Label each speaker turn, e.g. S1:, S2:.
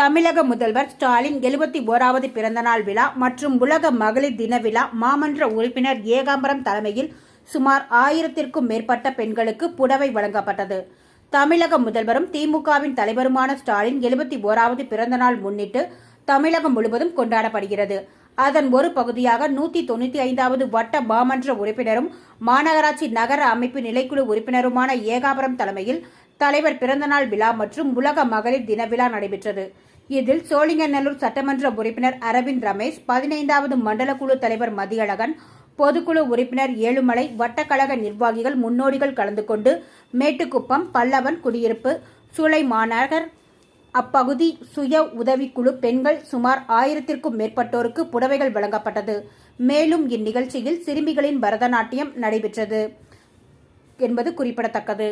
S1: தமிழக முதல்வர் ஸ்டாலின் எழுபத்தி ஓராவது பிறந்தநாள் விழா மற்றும் உலக மகளிர் தின விழா மாமன்ற உறுப்பினர் ஏகாம்பரம் தலைமையில் சுமார் ஆயிரத்திற்கும் மேற்பட்ட பெண்களுக்கு புடவை வழங்கப்பட்டது. தமிழக முதல்வரும் திமுகவின் தலைவருமான ஸ்டாலின் எழுபத்தி ஓராவது பிறந்தநாள் முன்னிட்டு தமிழகம் முழுவதும் கொண்டாடப்படுகிறது. அதன் ஒரு பகுதியாக நூத்தி தொண்ணூத்தி ஐந்தாவது வட்ட மாமன்ற உறுப்பினரும் மாநகராட்சி நகர அமைப்பு நிலைக்குழு உறுப்பினருமான ஏகாபுரம் தலைமையில் தலைவர் பிறந்தநாள் விழா மற்றும் உலக மகளிர் தின விழா நடைபெற்றது. இதில் சோழிங்கநல்லூர் சட்டமன்ற உறுப்பினர் அரவிந்த் ரமேஷ் பதினைந்தாவது மண்டல குழு தலைவர் மதியழகன் பொதுக்குழு உறுப்பினர் ஏழுமலை வட்டக்கழக நிர்வாகிகள் முன்னோடிகள் கலந்து கொண்டு மேட்டுக்குப்பம் பல்லவன் குடியிருப்பு சூளை மாநகர் அப்பகுதி சுய உதவிக்குழு பெண்கள் சுமார் ஆயிரத்திற்கும் மேற்பட்டோருக்கு புடவைகள் வழங்கப்பட்டது. மேலும் இந்நிகழ்ச்சியில் சிறுமிகளின் பரதநாட்டியம் நடைபெற்றது என்பது குறிப்பிடத்தக்கது.